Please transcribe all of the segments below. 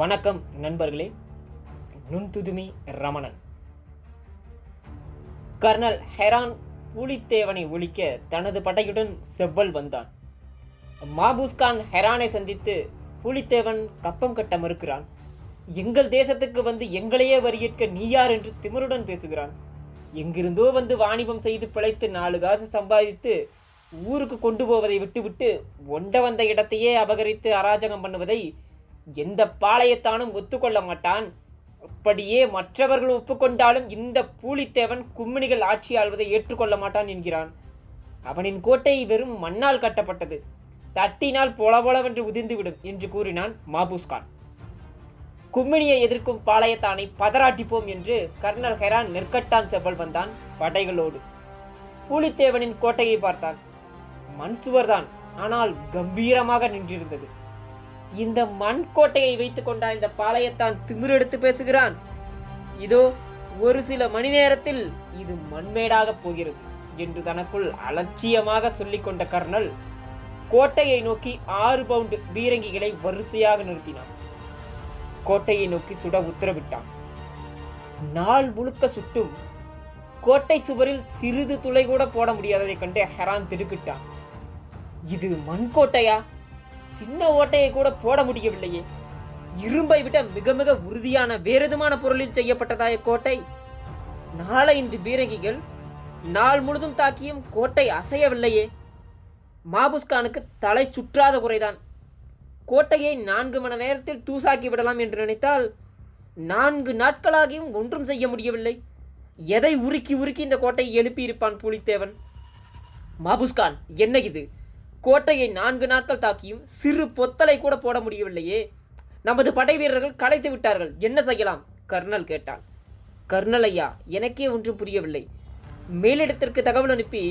வணக்கம் நண்பர்களே. நுண்துதுமி ரமணன். கர்னல் ஹெரான் பூலித்தேவனை ஒழிக்க தனது படையுடன் செவ்வல் வந்தான். மாபூஸ்கான் ஹெரானை சந்தித்து பூலித்தேவன் கப்பம் கட்ட மறுக்கிறான். எங்கள் தேசத்துக்கு வந்து எங்களையே வரியேற்க நீ யார் என்று திமிருடன் பேசுகிறான். எங்கிருந்தோ வந்து வாணிபம் செய்து பிழைத்து நாலு காசு சம்பாதித்து ஊருக்கு கொண்டு போவதை விட்டுவிட்டு ஒண்ட வந்த இடத்தையே அபகரித்து அராஜகம் பண்ணுவதை எந்த பாளையத்தானும் ஒத்துக்கொள்ள மாட்டான். அப்படியே மற்றவர்கள் ஒப்புக்கொண்டாலும் இந்த பூலித்தேவன் கும்மிணிகள் ஆட்சி ஆள்வதை ஏற்றுக்கொள்ள மாட்டான் என்கிறான். அவனின் கோட்டை வெறும் மண்ணால் கட்டப்பட்டது. தட்டினால் பொலபொலவென்று உதிர்ந்துவிடும் என்று கூறினான் மாபூஸ்கான். கும்மிணியை எதிர்க்கும் பாளையத்தானை பதராட்டிப்போம் என்று கர்னல் ஹெரான் நெற்கட்டான் செவ்வல் வந்தான் படைகளோடு. பூலித்தேவனின் கோட்டையை பார்த்தான் மண் சுவர்தான். ஆனால் கம்பீரமாக நின்றிருந்தது. இந்த மண் கோட்டையை வைத்துக் கொண்ட இந்த பாளையத்தான் திமிரெடுத்து பேசுகிறான். இதோ ஒரு சில மணி நேரத்தில் இது மண்மேடாக போகிறது என்று தனக்குள் அலட்சியமாக சொல்லிக் கொண்ட கர்னல் கோட்டையை நோக்கி ஆறு பவுண்டு பீரங்கிகளை வரிசையாக நிறுத்தினான். கோட்டையை நோக்கி சுட உத்தரவிட்டான். நாள் முழுக்க சுட்டும் கோட்டை சுவரில் சிறிது துளை கூட போட முடியாததை கண்டு ஹெரான் திடுக்கிட்டான். இது மண் கோட்டையா சின்ன ஓட்டையை கூட போட முடியவில்லையே. இரும்பை விட மிக மிக உறுதியான வேறெதுமான பொருளில் செய்யப்பட்டதாய கோட்டை? நாளை இந்த பீரங்கிகள் நாள் முழுதும் தாக்கியும் கோட்டை அசையவில்லையே. மாபுஸ்கானுக்கு தலை சுற்றாத குறைதான். கோட்டையை நான்கு மணி நேரத்தில் தூசாக்கி விடலாம் என்று நினைத்தால் நான்கு நாட்களாகியும் ஒன்றும் செய்ய முடியவில்லை. எதை உருக்கி உருக்கி இந்த கோட்டையை எழுப்பியிருப்பான் புலித்தேவன்? மாபுஸ்கான் என்ன இது? கோட்டையை நான்கு நாட்கள் தாக்கியும் சிறு பொத்தலை கூட போட முடியவில்லையே. நமது படை வீரர்கள் கலைத்து விட்டார்கள். என்ன செய்யலாம்? கர்னல் கேட்டான். கர்னல் ஐயா எனக்கே ஒன்றும் புரியவில்லை. மேலிடத்திற்கு தகவல் அனுப்பி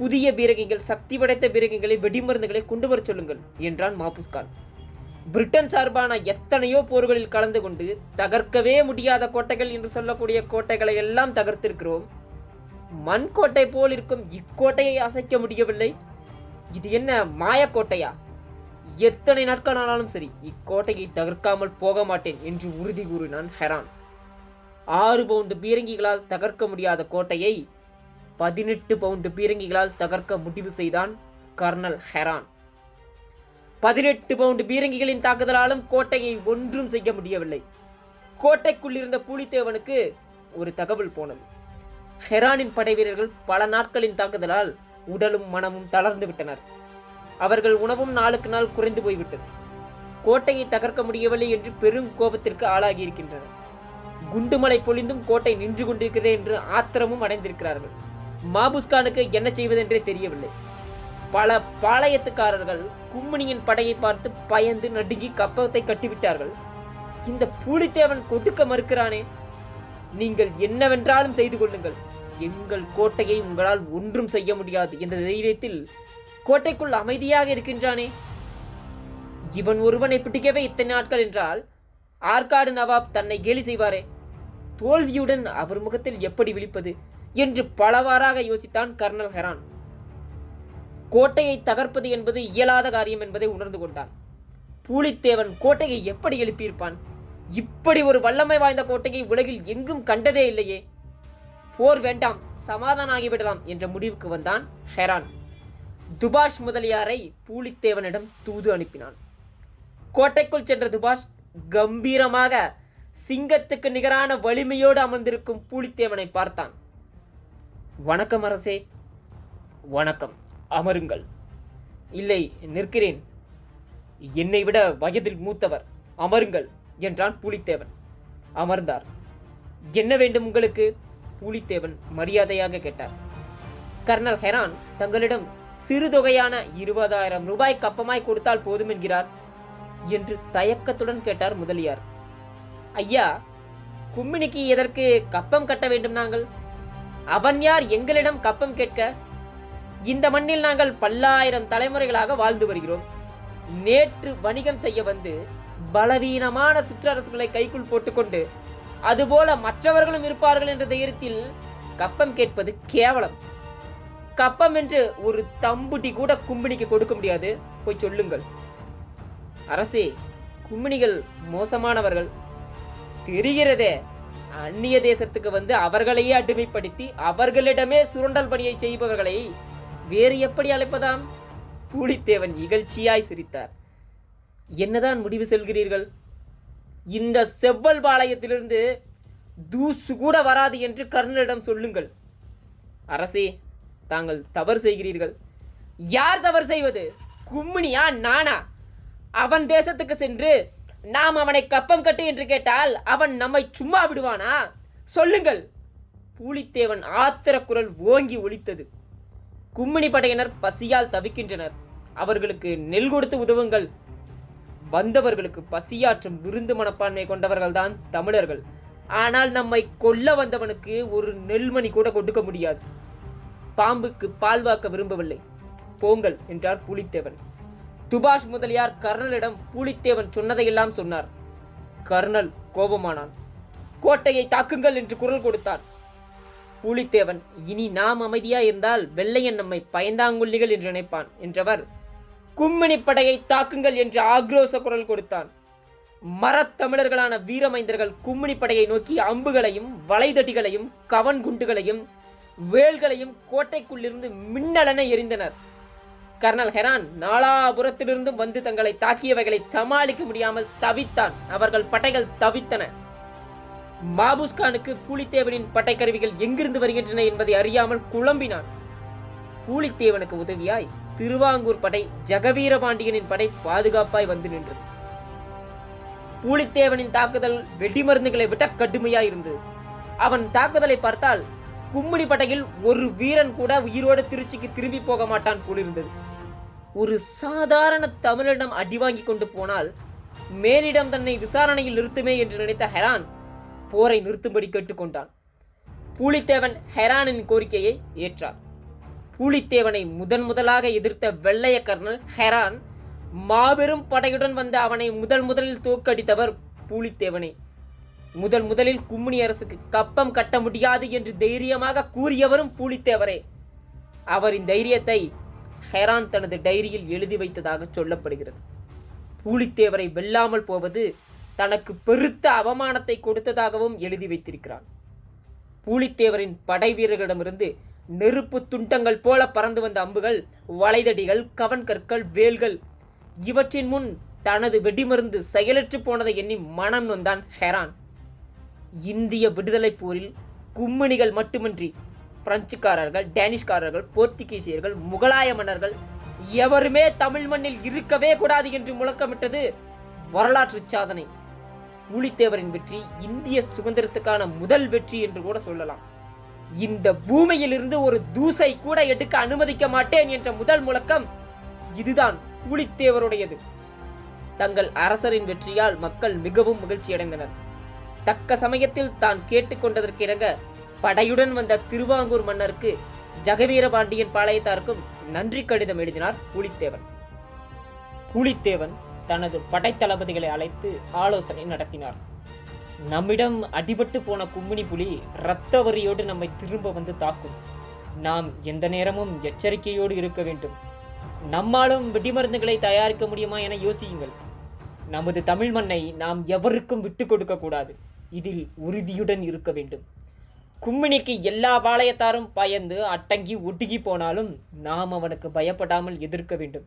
புதிய பீரகிகள் சக்தி படைத்த பீரங்கிகளை வெடிமருந்துகளை கொண்டு வரச் சொல்லுங்கள் என்றான் மாபுஸ்கான். பிரிட்டன் சார்பான எத்தனையோ போர்களில் கலந்து கொண்டு தகர்க்கவே முடியாத கோட்டைகள் என்று சொல்லக்கூடிய கோட்டைகளை எல்லாம் தகர்த்திருக்கிறோம். மண் கோட்டை போல் இருக்கும் இக்கோட்டையை அசைக்க முடியவில்லை. இது என்ன மாயக்கோட்டையா? எத்தனை நாட்கள் ஆனாலும் சரி இக்கோட்டையை தகர்க்காமல் போக மாட்டேன் என்று உறுதி கூறினான் ஹெரான். ஆறு பவுண்டு பீரங்கிகளால் தகர்க்க முடியாத கோட்டையை பதினெட்டு பவுண்டு பீரங்கிகளால் தகர்க்க முடிவு செய்தான் கர்னல் ஹெரான். பதினெட்டு பவுண்டு பீரங்கிகளின் தாக்குதலாலும் கோட்டையை ஒன்றும் செய்ய முடியவில்லை. கோட்டைக்குள் இருந்த பூலித்தேவனுக்கு ஒரு தகவல் போனது. ஹெரானின் படை வீரர்கள் பல நாட்களின் தாக்குதலால் உடலும் மனமும் தளர்ந்து விட்டனர். அவர்கள் உணவும் நாளுக்கு நாள் குறைந்து போய்விட்டது. கோட்டையை தகர்க்க முடியவில்லை என்று பெரும் கோபத்திற்கு ஆளாகி இருக்கின்றனர் குண்டுமலை பொழிந்தும் கோட்டை நின்று கொண்டிருக்கிறதே என்று ஆத்திரமும் அடைந்திருக்கிறார்கள். மாபுஸ்கானுக்கு என்ன செய்வதென்றே தெரியவில்லை. பல பாளையத்துக்காரர்கள் கும்மிணியின் படையை பார்த்து பயந்து நடுங்கி கப்பத்தை கட்டிவிட்டார்கள். இந்த பூலித்தேவன் கொடுக்க மறுக்கிறானே. நீங்கள் என்னவென்றாலும் செய்து கொள்ளுங்கள். எங்கள் கோட்டையை உங்களால் ஒன்றும் செய்ய முடியாது என்ற தைரியத்தில் கோட்டைக்குள் அமைதியாக இருக்கின்றானே. இவன் ஒருவனை பிடிக்கவே இத்தனை நாட்கள் என்றால் ஆற்காடு நவாப் தன்னை கேலி செய்வாரே. தோல்வியுடன் அவர் முகத்தில் எப்படி விழிப்பது என்று பலவாறாக யோசித்தான் கர்னல் ஹெரான். கோட்டையை தகர்ப்பது என்பது இயலாத காரியம் என்பதை உணர்ந்து கொண்டான். பூலித்தேவன் கோட்டையை எப்படி எழுப்பியிருப்பான்? இப்படி ஒரு வல்லமை வாய்ந்த கோட்டையை உலகில் எங்கும் கண்டதே இல்லையே. போர் வேண்டாம் சமாதானம் ஆகிவிடலாம் என்ற முடிவுக்கு வந்தான் ஹெரான். துபாஷ் முதலியாரை பூலித்தேவனிடம் தூது அனுப்பினான். கோட்டைக்குள் சென்ற துபாஷ் கம்பீரமாக சிங்கத்துக்கு நிகரான வலிமையோடு அமர்ந்திருக்கும் பூலித்தேவனை பார்த்தான். வணக்கம் அரசே. வணக்கம். அமருங்கள். இல்லை நிற்கிறேன். என்னை விட வயதில் மூத்தவர். அமருங்கள் என்றான் பூலித்தேவன். அமர்ந்தார். என்ன வேண்டும் உங்களுக்கு? பூலித்தேவன் மரியாதையாக கேட்டார். கர்னல் ஹெரான் தங்களிடம் சிறு தொகையான இருபதாயிரம் ரூபாய் கப்பமாய் கொடுத்தால் போதும் என்கிறார் என்று தயக்கத்துடன் கேட்டார் முதலியார். ஐயா கும்மினிக்கு எதற்கு கப்பம் கட்ட வேண்டும் நாங்கள்? அவன் யார் எங்களிடம் கப்பம் கேட்க? இந்த மண்ணில் நாங்கள் பல்லாயிரம் தலைமுறைகளாக வாழ்ந்து வருகிறோம். நேற்று வணிகம் செய்ய வந்து பலவீனமான சிற்றரசுகளை கைக்குள் போட்டுக்கொண்டு அதுபோல மற்றவர்களும் இருப்பார்கள் என்ற தைரியத்தில் கப்பம் கேட்பது கேவலம். கப்பம் என்று ஒரு தம்புட்டி கூட கும்பினிக்கு கொடுக்க முடியாது. போய் சொல்லுங்கள். அரசே கும்பினிகள் மோசமானவர்கள். தெரிகிறதே அந்நிய தேசத்துக்கு வந்து அவர்களையே அடிமைப்படுத்தி அவர்களிடமே சுரண்டல் பணியை செய்பவர்களை வேறு எப்படி அழைப்பதாம்? பூலித்தேவன் இகழ்ச்சியாய் சிரித்தார். என்னதான் முடிவு செல்கிறீர்கள்? இந்த செவ்வல் பாளையத்திலிருந்து தூசு கூட வராது என்று கர்ணனிடம் சொல்லுங்கள். அரசே தாங்கள் தவறு செய்கிறீர்கள். யார் தவறு செய்வது? கும்மினியா நானா? அவன் தேசத்துக்கு சென்று நாம் அவனை கப்பம் கட்டு என்று கேட்டால் அவன் நம்மை சும்மா விடுவானா? சொல்லுங்கள். பூலித்தேவன் ஆத்திர குரல் ஓங்கி ஒலித்தது. கும்மினி படையினர் பசியால் தவிக்கின்றனர். அவர்களுக்கு நெல் கொடுத்து உதவுங்கள். வந்தவர்களுக்கு பசியாற்றும் விருந்து மனப்பான்மை கொண்டவர்கள்தான் தமிழர்கள். ஆனால் நம்மை கொல்ல வந்தவனுக்கு ஒரு நெல்மணி கூட கொடுக்க முடியாது. பாம்புக்கு பால்வாக்க விரும்பவில்லை. போங்கள் என்றார் புலித்தேவன். துபாஷ் முதலியார் கர்னலிடம் புலித்தேவன் சொன்னதையெல்லாம் சொன்னார். கர்னல் கோபமானான். கோட்டையை தாக்குங்கள் என்று குரல் கொடுத்தார். புலித்தேவன் இனி நாம் அமைதியா இருந்தால் வெள்ளையன் நம்மை பயந்தாங்குள்ளிகள் என்று நினைப்பான் என்றவர் கும்மினி படையை தாக்குங்கள் என்று ஆக்ரோச குரல் கொடுத்தான். மரத்தமிழர்களான வீரமைந்தர்கள் கும்மிணி படையை நோக்கி அம்புகளையும் வளைதடிகளையும் கவன் குண்டுகளையும் வேல்களையும் கோட்டைக்குள்ளிருந்து மின்னலென எறிந்தனர். கர்னல் ஹெரான் நாலாபுரத்திலிருந்தும் வந்து தங்களை தாக்கியவைகளை சமாளிக்க முடியாமல் தவித்தான். அவர்கள் படைகள் தவித்தன. மாபுஸ்கானுக்கு பூலித்தேவனின் பட்டைக்கருவிகள் எங்கிருந்து வருகின்றன என்பதை அறியாமல் குழம்பினான். பூலித்தேவனுக்கு உதவியாய் திருவாங்கூர் படை ஜெகவீரபாண்டியனின் படை பாதுகாப்பாய் வந்து நின்றது. பூலித்தேவனின் தாக்குதல் வெடிமருந்துகளை விட கடுமையாய் இருந்தது. அவன் தாக்குதலை பார்த்தால் கும்மிடி படையில் ஒரு வீரன் கூட உயிரோடு திருச்சிக்கு திரும்பி போக மாட்டான் போலிருந்தது. ஒரு சாதாரண தமிழனிடம் அடி வாங்கி கொண்டு போனால் மேலிடம் தன்னை விசாரணையில் நிறுத்துமே என்று நினைத்த ஹெரான் போரை நிறுத்தும்படி கேட்டுக்கொண்டான். பூலித்தேவன் ஹெரானின் கோரிக்கையை ஏற்றார். பூலித்தேவனை முதன் முதலாக எதிர்த்த வெள்ளைய கர்னல் ஹெரான் மாபெரும் படையுடன் வந்த அவனை முதல் முதலில் தோற்கடித்தவர் பூலித்தேவனை. முதல் முதலில் கும்மினி அரசுக்கு கப்பம் கட்ட முடியாது என்று தைரியமாக கூறியவரும் பூலித்தேவரே. அவரின் தைரியத்தை ஹெரான் தனது டைரியில் எழுதி வைத்ததாக சொல்லப்படுகிறது. பூலித்தேவரை வெல்லாமல் போவது தனக்கு பெருத்த அவமானத்தை கொடுத்ததாகவும் எழுதி வைத்திருக்கிறான். பூலித்தேவரின் படை வீரர்களிடமிருந்து நெருப்பு துண்டங்கள் போல பறந்து வந்த அம்புகள் வளைதடிகள் கவன்கற்கள் வேல்கள். இவற்றின் முன் தனது வெடிமருந்து செயலற்று போனதை எண்ணி மனம் நொந்தான் ஹெரான். இந்திய விடுதலைப் போரில் கும்மிணிகள் மட்டுமின்றி பிரெஞ்சுக்காரர்கள் டேனிஷ்காரர்கள் போர்த்துகீசியர்கள் முகலாய மன்னர்கள் எவருமே தமிழ் மண்ணில் இருக்கவே கூடாது என்று முழக்கமிட்டது வரலாற்று சாதனை. பூலித்தேவரின் வெற்றி இந்திய சுதந்திரத்துக்கான முதல் வெற்றி என்று கூட சொல்லலாம். இந்த பூமியிலிருந்து ஒரு தூசை கூட எடுக்க அனுமதிக்க மாட்டேன் என்ற முதல் முழக்கம் இதுதான் பூலித்தேவருடையது. தங்கள் அரசரின் வெற்றியால் மக்கள் மிகவும் மகிழ்ச்சியடைந்தனர். தக்க சமயத்தில் தான் கேட்டுக்கொண்டதற்கிணங்க படையுடன் வந்த திருவாங்கூர் மன்னருக்கு ஜெகவீரபாண்டியன் பாளையத்தாருக்கும் நன்றி கடிதம் எழுதினார் பூலித்தேவன். பூலித்தேவன் தனது படைத்தளபதிகளை அழைத்து ஆலோசனை நடத்தினார். நம்மிடம் அடிபட்டு போன கும்மினி புலி இரத்த வரியோடு நம்மை திரும்ப வந்து தாக்கும். நாம் எந்த நேரமும் எச்சரிக்கையோடு இருக்க வேண்டும். நம்மாலும் வெடிமருந்துகளை தயாரிக்க முடியுமா என யோசியுங்கள். நமது தமிழ் மண்ணை நாம் எவருக்கும் விட்டு கொடுக்க கூடாது. இதில் உறுதியுடன் இருக்க வேண்டும். கும்மினிக்கு எல்லா பாளையத்தாரும் பயந்து அட்டங்கி ஒட்டுகி போனாலும் நாம் அவனுக்கு பயப்படாமல் எதிர்க்க வேண்டும்.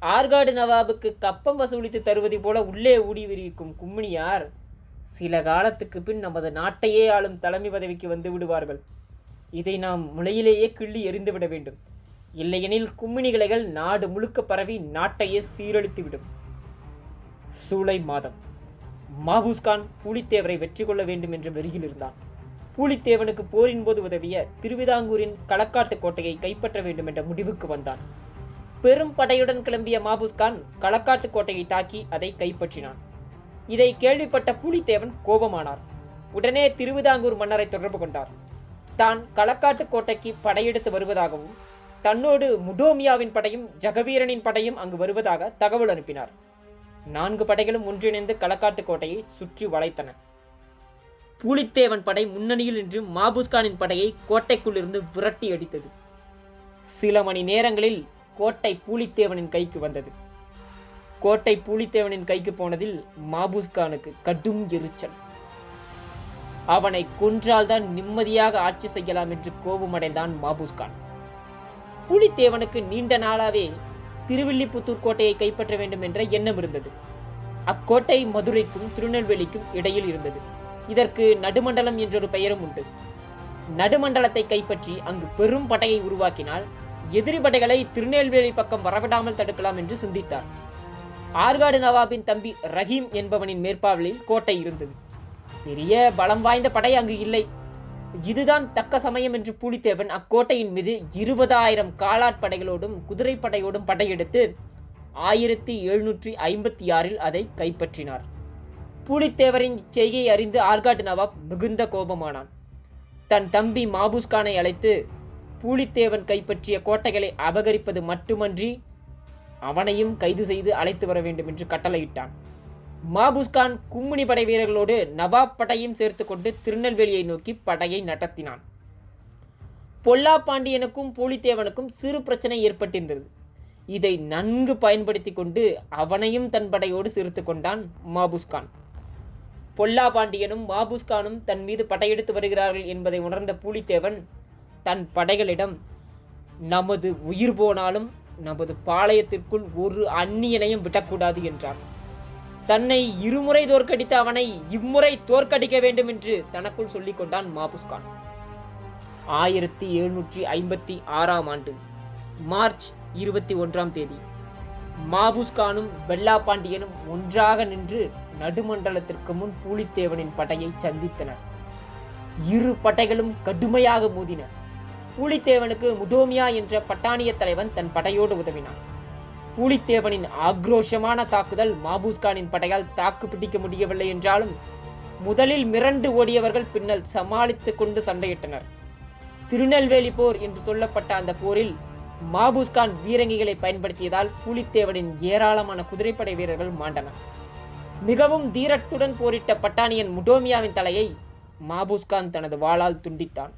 ஆற்காடு நவாபுக்கு கப்பம் வசூலித்து தருவதை போல உள்ளே ஊடி விரிக்கும் கும்மினியார் சில காலத்துக்கு பின் நமது நாட்டையே ஆளும் தலைமை பதவிக்கு வந்து விடுவார்கள். இதை நாம் முளையிலேயே கிள்ளி எறிந்துவிட வேண்டும். இல்லையெனில் கும்மினி கிளைகள் நாடு முழுக்க பரவி நாட்டையே சீரழித்துவிடும். சூலை மாதம். மாபூஸ்கான் பூலித்தேவரை வெற்றி கொள்ள வேண்டும் என்ற வெறியில் இருந்தான். பூலித்தேவனுக்கு போரின் போது உதவிய திருவிதாங்கூரின் களக்காட்டு கோட்டையை கைப்பற்ற வேண்டும் என்ற முடிவுக்கு வந்தான். பெரும் படையுடன் கிளம்பிய மாபூஸ்கான் களக்காட்டு கோட்டையை தாக்கி அதை கைப்பற்றினான். இதை கேள்விப்பட்ட பூலித்தேவன் கோபமானார். உடனே திருவிதாங்கூர் மன்னரை தொடர்பு கொண்டார். தான் களக்காட்டு கோட்டைக்கு படையெடுத்து வருவதாகவும் தன்னோடு முடோமியாவின் படையும் ஜெகவீரனின் படையும் அங்கு வருவதாக தகவல் அனுப்பினார். நான்கு படைகளும் ஒன்றிணைந்து களக்காட்டு கோட்டையை சுற்றி வளைத்தன. பூலித்தேவன் படை முன்னணியில் நின்று மாபுஸ்கானின் படையை கோட்டைக்குள்ளிருந்து விரட்டி அடித்தது. சில மணி நேரங்களில் கோட்டை பூலித்தேவனின் கைக்கு வந்தது. கோட்டை பூலித்தேவனின் கைக்கு போனதில் மாபூஸ்கானுக்கு கடும் எரிச்சல். அவனை கொன்றால்தான் நிம்மதியாக ஆட்சி செய்யலாம் என்று கோபமடைந்தான் மாபூஸ்கான். புலித்தேவனுக்கு நீண்ட நாளாவே திருவில்லிபுத்தூர் கோட்டையை கைப்பற்ற வேண்டும் என்ற எண்ணம் இருந்தது. அக்கோட்டை மதுரைக்கும் திருநெல்வேலிக்கும் இடையில் இருந்தது. இதற்கு நடுமண்டலம் என்றொரு பெயரும் உண்டு. நடுமண்டலத்தை கைப்பற்றி அங்கு பெரும் படையை உருவாக்கினால் எதிரி படைகளை திருநெல்வேலி பக்கம் வரவிடாமல் தடுக்கலாம் என்று சிந்தித்தார். ஆற்காடு நவாபின் தம்பி ரஹீம் என்பவனின் மேற்பாவலில் கோட்டை இருந்தது. பெரிய பலம் வாய்ந்த படை அங்கு இல்லை. இதுதான் தக்க சமயம் என்று புலித்தேவன் அக்கோட்டையின் மீது இருபதாயிரம் காலாட்படைகளோடும் குதிரைப்படையோடும் படையெடுத்து ஆயிரத்தி எழுநூற்றி ஐம்பத்தி ஆறில் அதை கைப்பற்றினார். புலித்தேவரின் செய்கையை அறிந்து ஆர்காடு நவாப் மிகுந்த கோபமானான். தன் தம்பி மாபூஸ்கானை அழைத்து பூலித்தேவன் கைப்பற்றிய கோட்டைகளை அபகரிப்பது மட்டுமன்றி அவனையும் கைது செய்து அழைத்து வர வேண்டும் என்று கட்டளையிட்டான். மாபுஸ்கான் கும்முனி படை வீரர்களோடு நவாப் படையும் சேர்த்து கொண்டு திருநெல்வேலியை நோக்கி படையை நடத்தினான் பொல்லா பாண்டியனுக்கும் பூலித்தேவனுக்கும் சிறு பிரச்சனை ஏற்பட்டிருந்தது. இதை நன்கு பயன்படுத்தி கொண்டு அவனையும் தன் படையோடு சேர்த்து கொண்டான் மாபுஸ்கான். பொல்லா பாண்டியனும் மாபுஸ்கானும் தன் மீது படையெடுத்து வருகிறார்கள் என்பதை உணர்ந்த பூலித்தேவன் தன் படைகளிடம் நமது உயிர் போனாலும் நமது பாளையத்திற்குள் ஒரு அந்நியனையும் விடக்கூடாது என்றான். தன்னை இருமுறை தோற்கடித்த அவனை இம்முறை தோற்கடிக்க வேண்டும் என்று தனக்குள் சொல்லிக் கொண்டான் மாபுஸ்கான் ஆயிரத்தி எழுநூற்றி ஐம்பத்தி ஆறாம் ஆண்டு மார்ச் இருபத்தி ஒன்றாம் தேதி மாபுஸ்கானும் வெள்ளா பாண்டியனும் ஒன்றாக நின்று நடுமண்டலத்திற்கு முன் பூலித்தேவனின் படையை சந்தித்தனர். இரு படைகளும் கடுமையாக மோதின. பூலித்தேவனுக்கு முடோமியா என்ற பட்டானிய தலைவன் தன் படையோடு உதவினான். பூலித்தேவனின் ஆக்ரோஷமான தாக்குதல் மாபூஸ்கானின் படையால் தாக்கு பிடிக்க முடியவில்லை என்றாலும் முதலில் மிரண்டு ஓடியவர்கள் பின்னர் சமாளித்துக் கொண்டு சண்டையிட்டனர். திருநெல்வேலி போர் என்று சொல்லப்பட்ட அந்த போரில் மாபூஸ்கான் வீரங்கிகளை பயன்படுத்தியதால் பூலித்தேவனின் ஏராளமான குதிரைப்படை வீரர்கள் மாண்டனர் மிகவும் தீரத்துடன் போரிட்ட பட்டானியன் முடோமியாவின் தலையை மாபூஸ்கான் தனது வாளால் துண்டித்தான்.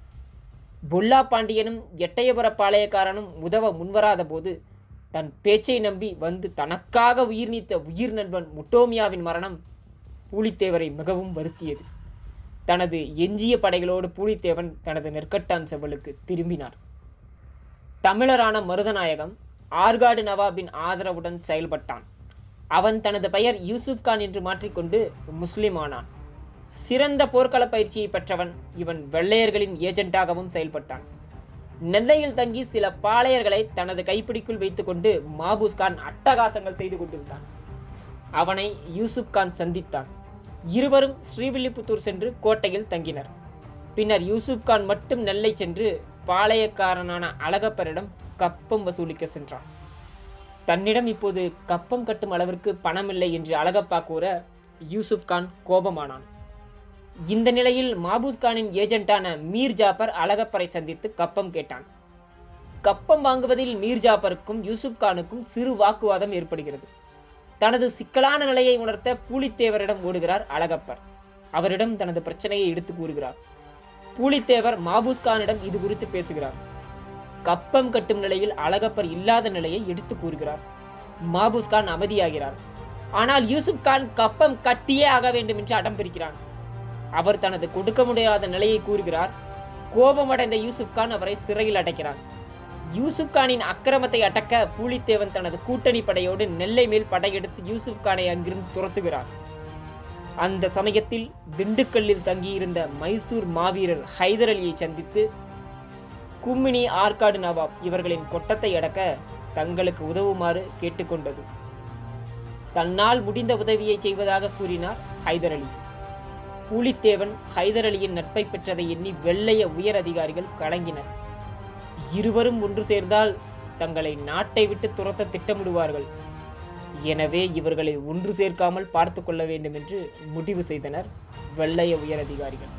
பொல்லா பாண்டியனும் எட்டயபுர பாளையக்காரனும் உதவ முன்வராத போது தன் பேச்சை நம்பி வந்து தனக்காக உயிர் நீத்த உயிர் நண்பன் முட்டோமியாவின் மரணம் பூலித்தேவரை மிகவும் வருத்தியது. தனது எஞ்சிய படைகளோடு பூலித்தேவன் தனது நெற்கட்டான் செவலுக்கு திரும்பினார். தமிழரான மருதநாயகம் ஆர்காடு நவாபின் ஆதரவுடன் செயல்பட்டான். அவன் தனது பெயர் யூசுப் கான் என்று மாற்றிக்கொண்டு முஸ்லிம் ஆனான் சிறந்த போர்க்கள பயிற்சியை பெற்றவன் இவன் வெள்ளையர்களின் ஏஜென்ட்டாகவும் செயல்பட்டான். நெல்லையில் தங்கி சில பாளையர்களை தனது கைப்பிடிக்குள் வைத்துக்கொண்டு மாபூஸ் கான் அட்டகாசங்கள் செய்து கொண்டிருந்தான். அவனை யூசுப் கான் சந்தித்தான். இருவரும் ஸ்ரீவில்லிபுத்தூர் சென்று கோட்டையில் தங்கினர். பின்னர் யூசுப் கான் மட்டும் நெல்லை சென்று பாளையக்காரனான அழகப்பரிடம் கப்பம் வசூலிக்க சென்றான். தன்னிடம் இப்போது கப்பம் கட்டும் அளவிற்கு பணமில்லை என்று அழகப்பா கூற யூசுப் கான் கோபமானான். இந்த நிலையில் மாபூஸ்கானின் ஏஜென்ட்டான மீர் ஜாபர் அழகப்பரை சந்தித்து கப்பம் கேட்டான். கப்பம் வாங்குவதில் மீர் ஜாபருக்கும் யூசுப் கானுக்கும் சிறு வாக்குவாதம் ஏற்படுகிறது. தனது சிக்கலான நிலையை உணர்த்த பூலித்தேவரிடம் ஓடுகிறார் அழகப்பர். அவரிடம் தனது பிரச்சனையை எடுத்து கூறுகிறார். பூலித்தேவர் மாபூஸ்கானிடம் இது குறித்து பேசுகிறார். கப்பம் கட்டும் நிலையில் அழகப்பர் இல்லாத நிலையை எடுத்து கூறுகிறார். மாபூஸ்கான் அமைதியாகிறார். ஆனால் யூசுப் கான் கப்பம் கட்டியே ஆக வேண்டும் என்று அடம் பிரிக்கிறான். அவர் தனது கொடுக்க முடியாத நிலையை கூறுகிறார். கோபமடைந்த யூசுப் கான் அவரை சிறையில் அடைக்கிறார் யூசுப் கானின் அக்கிரமத்தை அடக்க பூலித்தேவன் தனது கூட்டணி படையோடு நெல்லை மேல் படையெடுத்து யூசுப் கானை அங்கிருந்து துரத்துகிறார் அந்த சமயத்தில் திண்டுக்கல்லில் தங்கியிருந்த மைசூர் மாவீரர் ஹைதர் அலியை சந்தித்து கும்மினி ஆற்காடு நவாப் இவர்களின் கொட்டத்தை அடக்க தங்களுக்கு உதவுமாறு கேட்டுக்கொண்டது. தன்னால் முடிந்த உதவியை செய்வதாக கூறினார் ஹைதர் அலி. பூலித்தேவன் ஹைதர் அலியின் நட்பை பெற்றதை எண்ணி வெள்ளைய உயர் அதிகாரிகள் கலங்கினர். இருவரும் ஒன்று சேர்ந்தால் தங்களை நாட்டை விட்டு துரத்த திட்டமிடுவார்கள். எனவே இவர்களை ஒன்று சேர்க்காமல் பார்த்து கொள்ள வேண்டும் என்று முடிவு செய்தனர் வெள்ளைய உயர் அதிகாரிகள்.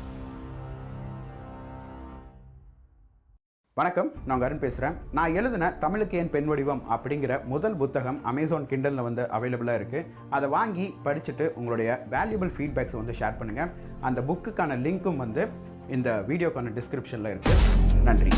வணக்கம் நான் அருண் பேசுகிறேன் நான் எழுதின தமிழுக்கு ஏன் பெண் வடிவம் அப்படிங்கிற முதல் புத்தகம் அமேசான் கிண்டலில் வந்து அவைலபிளாக இருக்குது அதை வாங்கி படிச்சுட்டு உங்களுடைய வேல்யூபிள் ஃபீட்பேக்ஸை வந்து ஷேர் பண்ணுங்கள் அந்த புக்குக்கான லிங்க்கும் வந்து இந்த வீடியோக்கான டிஸ்கிரிப்ஷனில் இருக்குது நன்றி.